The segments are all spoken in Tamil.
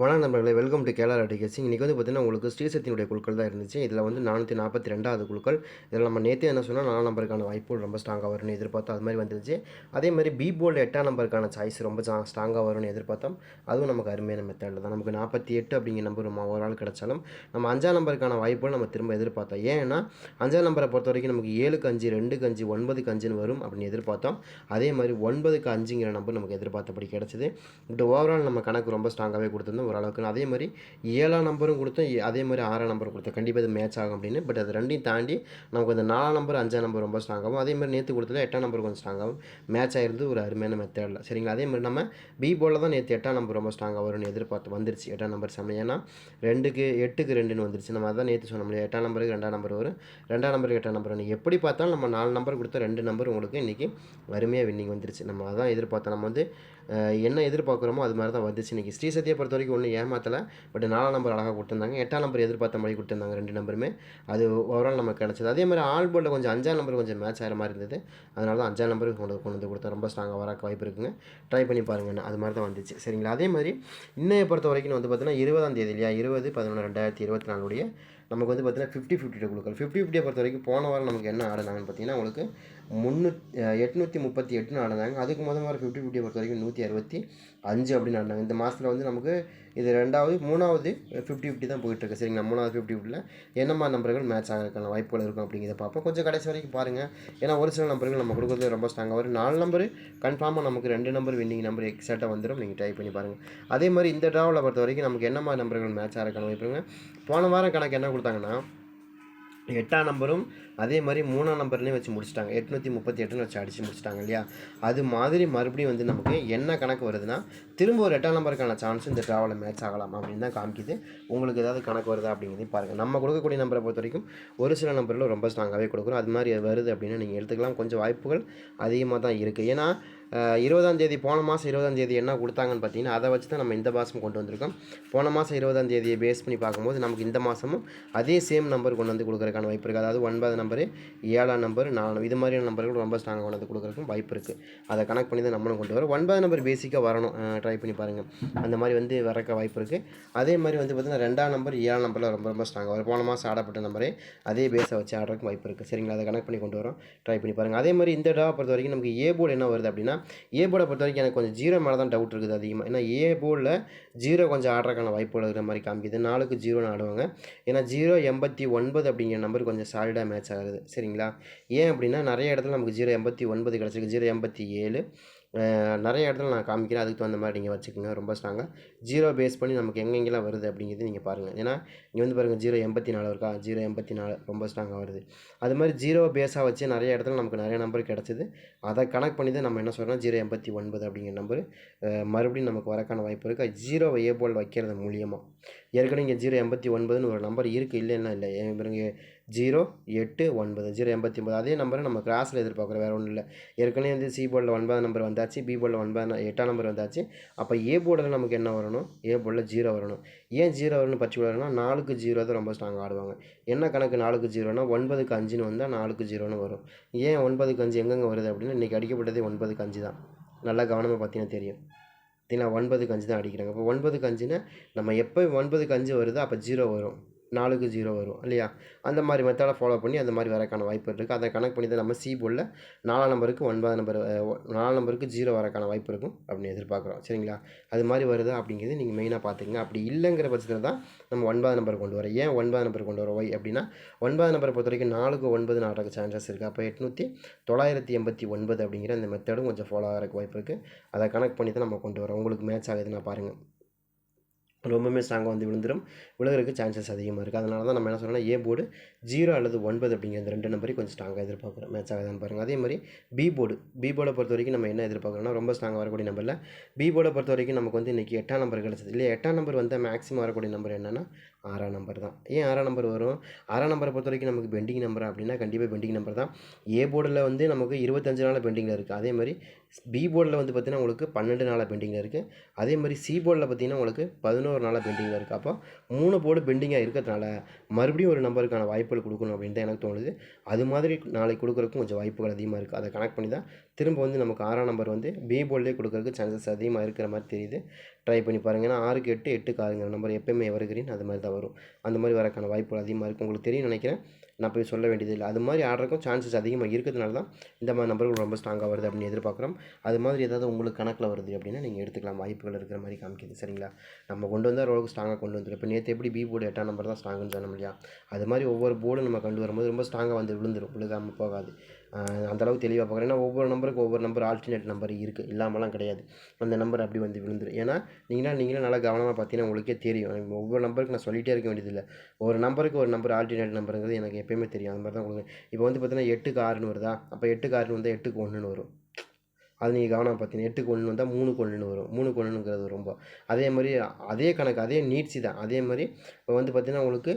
வணக்கம் நண்பர்களே வெல்கம் டு கேலர் அடிகேசி இன்றைக்கி வந்து பார்த்திங்கன்னா உங்களுக்கு ஸ்ரீசக்தியினுடைய குழுக்கள் தான் இருந்துச்சு. இதில் வந்து நானூற்றி நாற்பத்தி ரெண்டாவது குழுக்கள். இதில் நம்ம நேற்று என்ன சொன்னால் நாலாம் நம்பருக்கான வாய்ப்புகள் ரொம்ப ஸ்ட்ராங்காக வரும்னு எதிர்பார்த்தோம். அது மாதிரி வந்துருச்சு. அதே மாதிரி பி போல்டு எட்டாம் நம்பருக்கான சாய்ஸ் ரொம்ப ஸ்ட்ராங்காக வரும்னு எதிர்பார்த்தோம். அதுவும் நமக்கு அருமையான மெத்தடில் தான். நமக்கு நாற்பத்தி எட்டு அப்படிங்கிற நம்பர் நம்ம ஒரு ஆள் கிடச்சாலும் நம்ம அஞ்சாம் நம்பருக்கான வாய்ப்புகள் நம்ம திரும்ப எதிர்பார்த்தோம். ஏன்னா அஞ்சாம் நம்பரை பொறுத்த வரைக்கும் நமக்கு ஏழுக்கு அஞ்சு ரெண்டுக்கு அஞ்சு ஒன்பதுக்கு அஞ்சுன்னு வரும் அப்படின்னு எதிர்பார்த்தோம். அதே மாதிரி ஒன்பதுக்கு அஞ்சுங்கிற நம்பர் நமக்கு எதிர்பார்த்தபடி கிடச்சிது. பட் ஓவரால் நம்ம கணக்கு ரொம்ப ஸ்ட்ராங்காகவே கொடுத்துருந்தோம். ஓரளவுக்கு அதே மாதிரி ஏழாம் நம்பரும் கொடுத்தோம் அதே மாதிரி ஆறாம் நம்பர் கொடுத்தேன். கண்டிப்பாக இது மேட்ச் ஆகும் அப்படின்னு. பட் அது ரெண்டையும் தாண்டி நமக்கு அந்த நாலாம் நம்பர் அஞ்சாம் நம்பர் ரொம்ப ஸ்ட்ராங்காகவும் அதே மாதிரி நேற்று கொடுத்தது எட்டாம் நம்பர் கொஞ்சம் ஸ்ட்ராங்காகவும் மேட்ச் ஆயிருந்து ஒரு அருமையான மெத்தடில் சரிங்களா? அதே மாதிரி நம்ம பி போலில் தான் நேற்று எட்டாம் நம்பர் ரொம்ப ஸ்ட்ராங்காக வரும்னு எதிர்பார்த்து வந்துருச்சு. எட்டாம் நம்பர் செம்ம ஏன்னா ரெண்டுக்கு எட்டுக்கு ரெண்டுன்னு வந்துருச்சு. நம்ம அதான் நேற்று சொன்னோம் இல்லையா? எட்டாம் நம்பருக்கு ரெண்டாம் நம்பர் வரும். ரெண்டாம் நம்பருக்கு எட்டாம் நம்பர் வரும். எப்படி பார்த்தாலும் நம்ம நாலு நம்பர் கொடுத்த ரெண்டு நம்பர் உங்களுக்கு இன்றைக்கி அருமையாக வின்னிங் வந்துருச்சு. நம்ம அதான் எதிர்பார்த்தோம். நம்ம வந்து என்ன எதிர்பார்க்குறோமோ அது மாதிரி தான் வந்துச்சு. இன்றைக்கி ஸ்ரீசத்தியை பொறுத்த வரைக்கும் ஒன்றும் ஏமாற்றலை பட் நாலாம் நம்பர் அழகாக கொடுத்துருந்தாங்க. எட்டாம் நம்பர் எதிர்பார்த்த மாதிரி கொடுத்துருந்தாங்க ரெண்டு நம்பருமே. அது ஓவரால் நமக்கு கிடச்சிது. அதே மாதிரி ஆல் போர்டில் கொஞ்சம் அஞ்சாம் நம்பர் கொஞ்சம் மேட்ச் ஆகிற மாதிரி இருந்தது. அதனால தான் அஞ்சாம் நம்பருக்கு கொண்டு கொண்டு வந்து கொடுத்தா ரொம்ப ஸ்ட்ராங்காக வரக்க வாய்ப்பு இருக்குங்க. ட்ரை பண்ணி பாருங்கன்னு அது மாதிரி தான் வந்துச்சு. சரிங்களா? அதே மாதிரி இன்னைய பொறுத்த வரைக்கும் வந்து பார்த்தீங்கன்னா இருபதாம் தேதி இல்லையா? இருபது பதினொன்று ரெண்டாயிரத்தி இருபத்தி நாலுடைய நமக்கு வந்து பார்த்தீங்கன்னா ஃபிஃப்டி ஃபிஃப்டி கொடுக்கல ஃபிஃப்டி ஃபிஃப்டியை பொறுத்த வரைக்கும் போன வாரம் நமக்கு என்ன ஆடினாங்கன்னு பார்த்தீங்கன்னா உங்களுக்கு முந்நூற்றி எட்நூற்றி முப்பத்தி எட்டுன்னு நடந்தாங்க. அதுக்கு முதல் வாரம் ஃபிஃப்டி ஃபிஃப்டியை பொறுத்த வரைக்கும் நூற்றி அறுபத்தி அஞ்சு அப்படின்னு நடந்தாங்க. இந்த மாதத்தில் வந்து நமக்கு இது ரெண்டாவது மூணாவது ஃபிஃப்டி ஃபிஃப்டி தான் போயிட்டுருக்கு. சரிங்களா? மூணாவது ஃபிஃப்டி ஃபிஃப்டியில் என்னம்மா நம்பர்கள் மேட்ச் ஆகிறதுக்கான வாய்ப்புகள் இருக்கும் அப்படிங்கிறத பார்ப்போம். கொஞ்சம் கடைசி வரைக்கும் பாருங்கள் ஏன்னா ஒரு சில நம்பர்கள் நம்ம கொடுக்குறது ரொம்ப ஸ்ட்ராங்காக வரும். நாலு நம்பர் கன்ஃபார்மாக நமக்கு ரெண்டு நம்பர் வின்னிங் நம்பர் எக்ஸாக்டாக வந்துடும் நீங்கள் ட்ரை பண்ணி பாருங்கள் அதே மாதிரி இந்த ட்ராவில் பொறுத்த வரைக்கும் நமக்கு என்னம்மா நம்பர்கள் மேட்ச் ஆகிறதுக்கான வாய்ப்புங்க போன வாரம் கணக்கு என்ன கொடுத்தாங்கன்னா எட்டாம் நம்பரும் அதே மாதிரி மூணாம் நம்பர்லேயும் வச்சு முடிச்சிட்டாங்க. எட்நூற்றி முப்பத்தி எட்டுன்னு வச்சு அடித்து முடிச்சிட்டாங்க இல்லையா? அது மாதிரி மறுபடியும் வந்து நமக்கு என்ன கணக்கு வருதுன்னா திரும்ப ஒரு எட்டாம் நம்பருக்கான சான்ஸ் இந்த ட்ராவலில் மேட்ச் ஆகலாம் அப்படின்னு தான் காமிக்குது. உங்களுக்கு ஏதாவது கணக்கு வருதா அப்படிங்கிறதையும் பாருங்கள் நம்ம கொடுக்கக்கூடிய நம்பரை பொறுத்த வரைக்கும் ஒரு சில நம்பரில் ரொம்ப ஸ்ட்ராங்காகவே கொடுக்குறோம். அது மாதிரி அது வருது அப்படின்னு நீங்கள் எடுத்துக்கலாம். கொஞ்சம் வாய்ப்புகள் அதிகமாக தான் இருக்குது ஏன்னா இருபதாம் தேதி போன மாதம் இருபதாம் தேதி என்ன கொடுத்தாங்கன்னு பார்த்தீங்கன்னா அதை வச்சு தான் நம்ம இந்த மாதம் கொண்டு வந்திருக்கோம். போன மாதம் இருபதாம் தேதியை பேஸ் பண்ணி பார்க்கும்போது நமக்கு இந்த மாதமும் அதே சேம் நம்பர் கொண்டு வந்து கொடுக்குறக்கான வாய்ப்பு இருக்குது அதாவது ஒன்பது நம்பரு ஏழாம் நம்பர் நாலு இது மாதிரியான நம்பர்கள் ரொம்ப ஸ்ட்ராங்காக கொண்டு வந்து கொடுக்குறக்கும் வாய்ப்பு இருக்குது அதை கனெக்ட் பண்ணி தான் நம்மளும் கொண்டு வரோம். ஒன்பது நம்பர் பேசிக்காக வரணும். ட்ரை பண்ணி பாருங்கள் அந்த மாதிரி வந்து வரக்க வாய்ப்பு இருக்குது அதே மாதிரி வந்து பார்த்திங்கன்னா ரெண்டாம் நம்பர் ஏழாம் நம்பரில் ரொம்ப ரொம்ப ஸ்ட்ராங்காக வரும். போன மாதம் ஆடப்பட்ட நம்பரே அதே பேஸை வச்சு ஆடுறதுக்கு வாய்ப்பு இருக்குது சரிங்களா? அதை கனெக்ட் பண்ணி கொண்டு வரோம். ட்ரை பண்ணி பாருங்கள் அதே மாதிரி இந்த டாவை பொறுத்த வரைக்கும் நமக்கு ஏ போர்டு என்ன வருது அப்படின்னா ஏ போர்டை பொறுத்த வரைக்கும் எனக்கு கொஞ்சம் ஜீரோ மேலே தான் டவுட் இருக்குது அதிகமாக ஏன்னா ஏ போர்டில் ஜீரோ கொஞ்சம் ஆடுறதுக்கான வாய்ப்புகள் இருக்கிற மாதிரி காமிக்குது. நாலுக்கு ஜீரோன்னு ஆடுவாங்க. ஏன்னா ஜீரோ எண்பத்தி ஒன்பது அப்படிங்கிற நம்பர் கொஞ்சம் சாலிடாக மேட்ச் ஆகுது. சரிங்களா? ஏன் அப்படின்னா நிறைய இடத்துல நமக்கு ஜீரோ எண்பத்தி ஒன்பது கிடச்சிருக்கு. ஜீரோ எண்பத்தி ஏழு. நிறைய இடத்துல நான் காமிக்கிறேன். அதுக்கு தகுந்த மாதிரி நீங்கள் வச்சுக்கோங்க. ரொம்ப ஸ்ட்ராங்காக ஜீரோ பேஸ் பண்ணி நமக்கு எங்கெங்கெல்லாம் வருது அப்படிங்கிறது நீங்கள் பாருங்கள் ஏன்னா இங்கே வந்து பாருங்கள் ஜீரோ எண்பத்தி நாலு இருக்கா? ஜீரோ எண்பத்தி நாலு ரொம்ப ஸ்ட்ராங்காக வருது. அது மாதிரி ஜீரோ பேஸாக வச்சு நிறைய இடத்துல நமக்கு நிறைய நம்பர் கிடச்சிது. அதை கனெக்ட் பண்ணி தான் நம்ம என்ன சொல்கிறோம் ஜீரோ எண்பத்தி ஒன்பது அப்படிங்கிற நம்பர் மறுபடியும் நமக்கு வரக்கான வாய்ப்பு இருக்குது ஜீரோவை ஏ போல் வைக்கிறது மூலியமாக ஏற்கனவே இங்கே ஜீரோ எண்பத்தி ஒன்பதுன்னு ஒரு நம்பர் இருக்குது இல்லைன்னா இல்லை. ஏன் ஜீரோ எட்டு ஒன்பது ஜீரோ எண்பத்தி ஒன்பது அதே நம்பரை நம்ம கிராஸில் எதிர்பார்க்குறோம். வேறு ஒன்றும் இல்லை. ஏற்கனவே வந்து சி போர்டில் ஒன்பது நம்பர் வந்தாச்சு பி போர்டில் ஒன்பது எட்டாம் நம்பர் வந்தாச்சு. அப்போ ஏ போர்டில் நமக்கு என்ன வரணும்? ஏ போர்டில் ஜீரோ வரணும். ஏன் ஜீரோ வரணும் பச்சை போர்டுனா நாலுக்கு ஜீரோ தான் ரொம்ப ஸ்ட்ராங் ஆடுவாங்க. என்ன கணக்கு நாலுக்கு ஜீரோனா ஒன்பதுக்கு அஞ்சுன்னு வந்தால் நாலுக்கு ஜீரோன்னு வரும். ஏன் ஒன்பதுக்கு அஞ்சு எங்கெங்கே வருது அப்படின்னா இன்றைக்கி அடிக்கப்பட்டதே ஒன்பதுக்கு அஞ்சு தான். நல்லா கவனமாக பார்த்தீங்கன்னா தெரியும். பார்த்தீங்கன்னா ஒன்பதுக்கு அஞ்சு தான் அடிக்கிறாங்க. இப்போ ஒன்பதுக்கு அஞ்சுன்னா நம்ம எப்போ ஒன்பதுக்கு அஞ்சு வருதோ அப்போ ஜீரோ வரும். நாலுக்கு ஜீரோ வரும் இல்லையா? அந்த மாதிரி மெத்தடை ஃபாலோ பண்ணி அந்த மாதிரி வரக்கான வாய்ப்பு இருக்குது அதை கனெக்ட் பண்ணி தான் நம்ம சி போர்டில் நாலாம் நம்பருக்கு ஒன்பது நம்பர் நாலாம் நம்பருக்கு ஜீரோ வரக்கான வாய்ப்பு இருக்கும் அப்படின்னு எதிர்பார்க்குறோம். சரிங்களா? அது மாதிரி வருதா அப்படிங்கிறது நீங்கள் மெயினாக பார்த்துக்கங்க. அப்படி இல்லைங்கிற பட்சத்தில் தான் நம்ம ஒன்பது நம்பர் கொண்டு வரோம். ஏன் ஒன்பது நம்பர் கொண்டு வரோம்? ஒய் அப்படின்னா ஒன்பது நம்பரை பொறுத்த வரைக்கும் நாலுக்கு ஒன்பது நாட்டுக்கு சான்சஸ் இருக்குது அப்போ எட்நூற்றி தொள்ளாயிரத்தி எண்பத்தி ஒன்பது அப்படிங்கிற அந்த மெத்தடும் கொஞ்சம் ஃபாலோ ஆகிறக்கு வாய்ப்பு இருக்குது அதை கனெக்ட் பண்ணி தான் நம்ம கொண்டு வரோம். உங்களுக்கு மேட்ச் ஆகுதுன்னா பாருங்கள் ரொம்பவுமே ஸ்ட்ராங்காக வந்து விழுந்துடும் விழுகிறதுக்கு சான்சஸ் அதிகமாக இருக்குது அதனால தான் நம்ம என்ன சொல்கிறோம்னா ஏ போர்டு ஜீரோ அல்லது ஒன்பது அப்படிங்கிற இந்த ரெண்டு நம்பரையும் கொஞ்சம் ஸ்ட்ராங்காக எதிர்பார்க்குறோம் மேட்ச் ஆகுதான்னு பாருங்கள் அதே மாதிரி பி போர்டு பி போர்டை பொறுத்த வரைக்கும் நம்ம என்ன எதிர்பார்க்குறோம்னா ரொம்ப ஸ்ட்ராங்காக வரக்கூடிய நம்பரில் பி போர்டை பொறுத்த வரைக்கும் நமக்கு வந்து இன்றைக்கி எட்டாம் நம்பர் கிடச்சது. இல்லையா எட்டாம் நம்பர் வந்து மேக்ஸிமம் வரக்கூடிய நம்பர் என்னென்னா ஆறாம் நம்பர் தான். ஏன் ஆறாம் நம்பர் வரும்? ஆறாம் நம்பரை பொறுத்த வரைக்கும் நமக்கு பெண்டிங் நம்பர் அப்படின்னா கண்டிப்பாக பெண்டிங் நம்பர் தான். ஏ போர்டில் வந்து நமக்கு இருபத்தஞ்சு நாள் பெண்டிங்கில் இருக்குது அதே மாதிரி பி போர்டில் வந்து பார்த்திங்கன்னா உங்களுக்கு பன்னெண்டு நாளாக பெண்டிங்கில் இருக்குது அதே மாதிரி சி போர்டில் பார்த்திங்கன்னா உங்களுக்கு பதினோரு நாளாக பெண்டிங்கில் இருக்குது அப்போ மூணு போர்டு பெண்டிங்காக இருக்கிறதுனால மறுபடியும் ஒரு நம்பருக்கான வாய்ப்புகள் கொடுக்கணும் அப்படின்னு தான் எனக்கு தோணுது. அது மாதிரி நாளைக்கு கொடுக்குறதுக்கும் கொஞ்சம் வாய்ப்புகள் அதிகமாக இருக்குது அதை கனெக்ட் பண்ணி தான் திரும்ப வந்து நமக்கு ஆறாம் நம்பர் வந்து பி போர்ட்லேயே கொடுக்கறதுக்கு சான்சஸ் அதிகமாக இருக்கிற மாதிரி தெரியுது. ட்ரை பண்ணி பாருங்கள் ஏன்னா ஆறுக்கு எட்டு எட்டுக்கு ஆறுங்கிற நம்பர் எப்பயுமே எவர்கிரீன் அது மாதிரி தான் வரும். அந்த மாதிரி வரக்கான வாய்ப்புகள் அதிகமாக இருக்கும் உங்களுக்கு தெரியும் நினைக்கிறேன். நான் போய் சொல்ல வேண்டியது இல்லை. அது மாதிரி ஆடுறக்கும் சான்சஸ் அதிகமாக இருக்கிறதுனால தான் இந்த மாதிரி நம்பர்கள் ரொம்ப ஸ்ட்ராங்காக வருது அப்படின்னு எதிர்பார்க்குறோம். அது மாதிரி ஏதாவது உங்களுக்கு கணக்கில் வருது அப்படின்னா நீங்கள் எடுத்துக்கலாம். வாய்ப்புகள் இருக்கிற மாதிரி காமிக்குது. சரிங்களா? நம்ம கொண்டு வந்தால் ஓரளவுக்கு ஸ்ட்ராங்காக கொண்டு வந்துடும் இப்போ நேற்று எப்படி பி போர்டு எட்டாம் நம்பர் தான் ஸ்ட்ராங்குன்னு சொன்னோம் இல்லையா? அது மாதிரி ஒவ்வொரு போர்டும் நம்ம கண்டு வரும்போது ரொம்ப ஸ்ட்ராங்காக வந்து விழுந்துடும் விழுகாமல் போகாது. அந்தளவு தெளிவாக பார்க்குறேன். ஏன்னா ஒவ்வொரு நம்பருக்கு ஒவ்வொரு நம்பர் ஆல்டர்னேட் நம்பர் இருக்குது இல்லாமலாம் கிடையாது. அந்த நம்பர் அப்படி வந்து விழுந்துடும் ஏன்னா நீங்களா நீங்களே நல்லா கவனமாக பார்த்தீங்கன்னா உங்களுக்கே தெரியும். ஒவ்வொரு நம்பருக்கு நான் சொல்லிகிட்டே இருக்க வேண்டியதில்லை. ஒரு நம்பருக்கு ஒரு நம்பர் ஆல்டர்னேட் நம்பருங்கிறது எனக்கு எப்பயுமே தெரியும். அந்த மாதிரி தான் உங்களுக்கு. இப்போ வந்து பார்த்தீங்கன்னா எட்டுக்கு ஆறுன்னு வருதா? அப்போ எட்டுக்கு ஆறுன்னு வந்தால் எட்டுக்கு ஒன்றுன்னு வரும். அது நீங்கள் கவனம் பார்த்தீங்கன்னா எட்டுக்கு ஒன்று வந்தால் மூணு கொள்ளுன்னு வரும். மூணு கொள்ளுங்கிறது ரொம்ப. அதே மாதிரி அதே கணக்கு அதே நீட்ஸி தான். அதே மாதிரி இப்போ வந்து பார்த்தீங்கன்னா உங்களுக்கு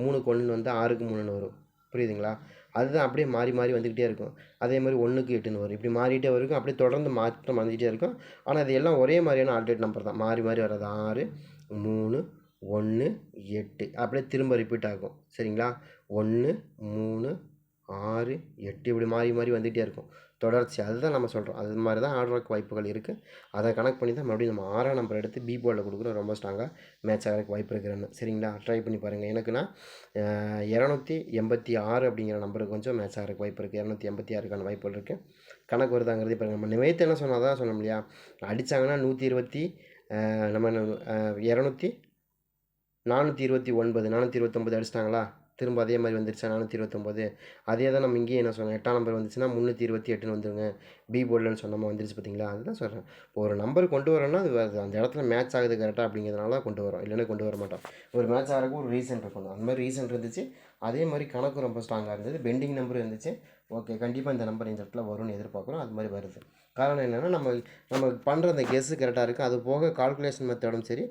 மூணு கொள்ளுன்னு வந்தால் ஆறுக்கு மூணுன்னு வரும். புரியுதுங்களா? அதுதான் அப்படியே மாறி மாறி வந்துக்கிட்டே இருக்கும். அதே மாதிரி ஒன்றுக்கு எட்டுன்னு வரும். இப்படி மாறிட்டே வரைக்கும் அப்படியே தொடர்ந்து மாற்றம் வந்துக்கிட்டே இருக்கும். ஆனால் அது எல்லாம் ஒரே மாதிரியான ஆல்டர்னேட் நம்பர் தான். மாறி மாறி வர்றது ஆறு மூணு ஒன்று எட்டு. அப்படியே திரும்ப ரிப்பீட் ஆகும். சரிங்களா? ஒன்று மூணு ஆறு எட்டு. இப்படி மாறி மாறி வந்துகிட்டே இருக்கும். தொடர்ச்சி அதுதான் நம்ம சொல்கிறோம் அது மாதிரி தான் ஆடுறதுக்கு வாய்ப்புகள் இருக்குது அதை கணக்கு பண்ணி தான் மறுபடியும் நம்ம ஆறாம் நம்பர் எடுத்து பி போர்டில் கொடுக்குறோம். ரொம்ப ஸ்ட்ராங்காக மேட்ச் ஆகிறதுக்கு வாய்ப்பு இருக்கிறேன்னு சரிங்களா? ட்ரை பண்ணி பாருங்கள் எனக்குன்னா இரநூத்தி எண்பத்தி ஆறு அப்படிங்கிற நம்பருக்கு கொஞ்சம் மேட்ச் ஆகிறதுக்கு வாய்ப்பு இருக்குது இரநூத்தி எண்பத்தி ஆறுக்கான வாய்ப்புகள் இருக்குது கணக்கு வருதாங்கிறது பாருங்கள் நம்ம நிவேத்து என்ன சொன்னால் தான் சொன்னோம் இல்லையா? அடித்தாங்கன்னா நூற்றி இருபத்தி நம்ம இரநூத்தி நானூற்றி இருபத்தி ஒன்பது நானூற்றி இருபத்தொம்பது அடிச்சிட்டாங்களா? திரும்ப அதே மாதிரி வந்துருச்சா நானூற்றி இருபத்தொம்போது. அதே தான் நம்ம இங்கேயே என்ன சொன்னோம் எட்டாம் நம்பர் வந்துச்சுன்னா முந்நூற்றி இருபத்தி எட்டுன்னு வந்துருங்க. பி போர்டில்னு சொன்னோமா வந்துருச்சு பார்த்தீங்களா? அதுதான் சொல்கிறேன் ஒரு நம்பர் கொண்டு வரோன்னா அது அந்த இடத்துல மேட்ச் ஆகுது கரெக்டாக அப்படிங்கிறதுனால தான் கொண்டு வரோம் இல்லைன்னா கொண்டு வர மாட்டோம். ஒரு மேட்ச் ஆகிறதுக்கு ஒரு ரீசன் இருக்கணும். அந்த மாதிரி ரீசன் இருந்துச்சு. அதே மாதிரி கணக்கும் ரொம்ப ஸ்ட்ராங்காக இருந்தது. பெண்டிங் நம்பர் இருந்துச்சு. ஓகே கண்டிப்பாக இந்த நம்பர் இந்த இடத்துல வரும்னு எதிர்பார்க்குறோம். அது மாதிரி வருது. காரணம் என்னென்னா நம்ம நம்ம பண்ணுற அந்த கெஸ்ஸு கரெக்டாக இருக்குது அது போக கால்குலேஷன் மெத்தடும் சரி.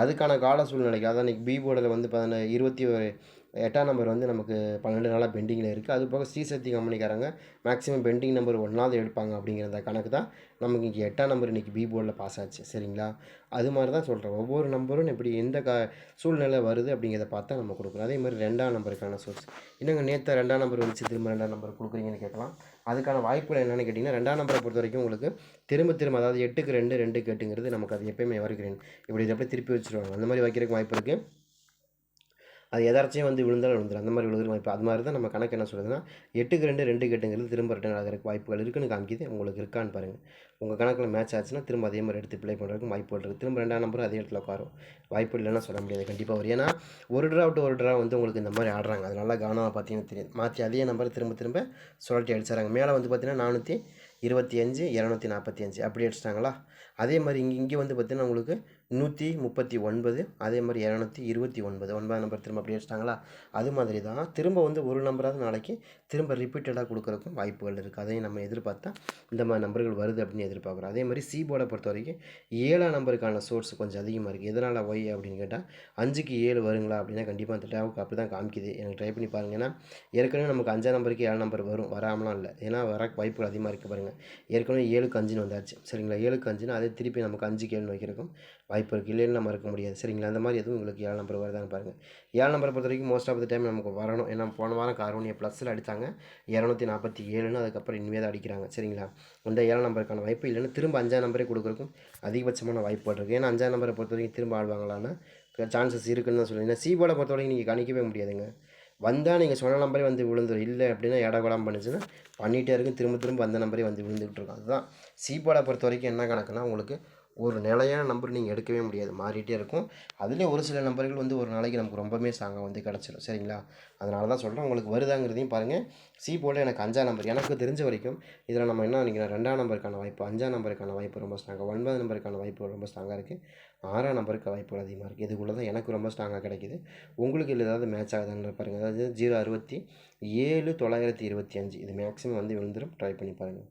அதுக்கான கால சூழ்நிலைக்கு அதான் இன்றைக்கி பி போர்டில் வந்து பார்த்தீங்கன்னா இருபத்தி ஒரு எட்டாம் நம்பர் வந்து நமக்கு பன்னெண்டு நாளாக பெண்டிங்கில் இருக்குது அது போக ஸ்ரீசக்தி கம்பெனிக்காரங்க மேக்ஸிமம் பெண்டிங் நம்பர் ஒன்றாவது எடுப்பாங்க அப்படிங்கிற கணக்கு தான் நமக்கு இங்கே எட்டாம் நம்பர் இன்றைக்கி பி போர்டில் பாஸ் ஆச்சு. சரிங்களா? அது மாதிரி தான் சொல்கிறேன் ஒவ்வொரு நம்பரும் இப்படி எந்த க சூழ்நிலை வருது அப்படிங்கிறத பார்த்தா நம்ம கொடுக்குறோம். அதே மாதிரி ரெண்டாம் நம்பருக்கான சோர்ஸ் என்னங்க நேற்று ரெண்டாம் நம்பர் வச்சு திரும்ப ரெண்டாம் நம்பர் கொடுக்குறீங்கன்னு கேட்கலாம். அதுக்கான வாய்ப்புகள் என்னென்னு கேட்டிங்கன்னா ரெண்டாம் நம்பரை பொறுத்த வரைக்கும் உங்களுக்கு திரும்ப திரும்ப அதாவது எட்டுக்கு ரெண்டு ரெண்டு கேட்டுங்கிறது நமக்கு அது எப்பயுமே வரைக்கிறேன் இப்படி இதை அப்படியே திருப்பி வச்சுருவாங்க. அந்த மாதிரி வைக்கிறதுக்கு வாய்ப்பு இருக்குது அது எதாச்சும் வந்து விழுந்தாலும் விழுந்துடும் அந்த மாதிரி விழுகிற வாய்ப்பு அது மாதிரி தான் நம்ம கணக்கு என்ன சொல்லுதுன்னா எட்டுக்கு ரெண்டு ரெண்டு கெட்டுங்கிறது திரும்ப ரிட்டர்ன் ஆகிறதுக்கு வாய்ப்புகள் இருக்குன்னு காமிக்குது. உங்களுக்கு இருக்கான்னு பாருங்கள் உங்கள் கணக்கில் மேட்ச் ஆச்சுன்னா திரும்ப அதே மாதிரி எடுத்து ப்ளே பண்ணுறதுக்கு வாய்ப்புகள் இருக்குது திரும்ப ரெண்டாம் நம்பர் அதே இடத்துல உட்காரும். வாய்ப்பு இல்லைன்னா சொல்ல முடியாது. கண்டிப்பாக வரும். ஏன்னா ஒரு ட்ரா விட்டு ஒரு ட்ரா வந்து உங்களுக்கு இந்த மாதிரி ஆடுறாங்க. அது நல்லா கவனமாக பார்த்தீங்கன்னா தெரியும். மாற்றி அதே நம்பர் திரும்ப திரும்ப சுழட்டி அடிச்சாங்க மேலே வந்து பார்த்தீங்கன்னா நானூற்றி இருபத்தி அஞ்சு இரநூத்தி நாற்பத்தி அஞ்சு. அப்படி அடிச்சிட்டாங்களா? அதே மாதிரி இங்கே இங்கே வந்து பார்த்தீங்கன்னா உங்களுக்கு நூற்றி முப்பத்தி ஒன்பது அதே மாதிரி இரநூத்தி இருபத்தி ஒன்பது ஒன்பதாம் நம்பர் திரும்ப அப்படி அடிச்சிட்டாங்களா அது மாதிரி தான் திரும்ப வந்து ஒரு நம்பராவது நாளைக்கு திரும்ப ரிப்பீட்டடாக கொடுக்குறதுக்கும் வாய்ப்புகள் இருக்குது அதையும் நம்ம எதிர்பார்த்தா இந்த மாதிரி நம்பர்கள் வருது அப்படின்னு எதிர்பார்க்குறோம். அதே மாதிரி சி போர்டை பொறுத்த வரைக்கும் ஏழாம் நம்பருக்கான சோர்ஸ் கொஞ்சம் அதிகமாக இருக்குது எதனால் ஒய் அப்படின்னு கேட்டால் அஞ்சுக்கு ஏழு வருங்களா அப்படின்னா கண்டிப்பாக அந்த டேவுக்கு அப்படி தான் காமிக்குது. எனக்கு ட்ரை பண்ணி பாருங்க. ஏன்னா ஏற்கனவே நமக்கு அஞ்சாம் நம்பருக்கு ஏழாம் நம்பர் வரும். வராமலாம் இல்லை. ஏன்னா வர வாய்ப்புகள் அதிகமாக இருக்குது பாருங்கள் ஏற்கனவே ஏழுக்கு அஞ்சுன்னு வந்தாச்சு. சரிங்களா? ஏழுக்கு அஞ்சுன்னு அதே திருப்பி நமக்கு அஞ்சுக்கு ஏழு வைக்கிறக்கும் வாய்ப்பு இருக்குது இல்லைன்னு நம்ம இருக்க முடியாது. சரிங்களா? அந்த மாதிரி எதுவும் உங்களுக்கு ஏழு நம்பர் வருதான்னு பாருங்கள் ஏழு நம்பரை பொறுத்த வரைக்கும் மோஸ்ட் ஆஃப் த டைம் நமக்கு வரணும். ஏன்னா போன வாரம் காரோனியை ப்ளஸில் அடித்தாங்க இரநூத்தி நாற்பத்தி ஏழுன்னு அதுக்கப்புறம் இனிமே தான் அடிக்கிறாங்க. சரிங்களா? அந்த ஏழு நம்பருக்கான வாய்ப்பு இல்லைன்னா திரும்ப அஞ்சாம் நம்பரே கொடுக்குறக்கும் அதிகபட்சமான வாய்ப்பு இருக்குது ஏன்னா அஞ்சாம் நம்பரை பொறுத்த வரைக்கும் திரும்ப ஆடுவாங்களான்னு சான்சஸ் இருக்குன்னு தான் சொல்லுவேன். சி போர்டை பொறுத்த வரைக்கும் நீங்கள் கணிக்கவே முடியாதுங்க. வந்தால் நீங்கள் சொன்ன நம்பரே வந்து விழுந்துரும். இல்லை அப்படின்னா இடகுடம் பண்ணுச்சுன்னா பண்ணிகிட்டே இருக்கும் திரும்ப திரும்ப அந்த நம்பரே வந்து விழுந்துகிட்டு இருக்கும். அதுதான். சி பொறுத்த வரைக்கும் என்ன கணக்குன்னா உங்களுக்கு ஒரு நிலையான நம்பர் நீங்கள் எடுக்கவே முடியாது. மாறிட்டே இருக்கும். அதுலேயும் ஒரு சில நம்பர்கள் வந்து ஒரு நாளைக்கு நமக்கு ரொம்பவே ஸ்ட்ராங்காக வந்து கிடச்சிடும் சரிங்களா? அதனால தான் சொல்கிறேன் உங்களுக்கு வருதாங்கிறதையும் பாருங்கள் சி போல் எனக்கு அஞ்சாம் நம்பர் எனக்கு தெரிஞ்ச வரைக்கும் இதில் நம்ம என்ன நினைக்கிறோம்? ரெண்டாம் நம்பருக்கான வாய்ப்பு அஞ்சாம் நம்பருக்கான வாய்ப்பு ரொம்ப ஸ்ட்ராங்காக ஒன்பது நம்பருக்கான வாய்ப்பு ரொம்ப ஸ்ட்ராங்காக இருக்குது ஆறாம் நம்பருக்கு வாய்ப்பு அதிகமாக இருக்குது இதுக்குள்ளே தான் எனக்கு ரொம்ப ஸ்ட்ராங்காக கிடைக்குது. உங்களுக்கு இதில் ஏதாவது மேட்ச் ஆகுதான்னு பாருங்கள் அதாவது ஜீரோ அறுபத்தி ஏழு தொள்ளாயிரத்தி இருபத்தி அஞ்சு. இது மேக்ஸிமம் வந்து விழுந்துடும் ட்ரை பண்ணி பாருங்கள்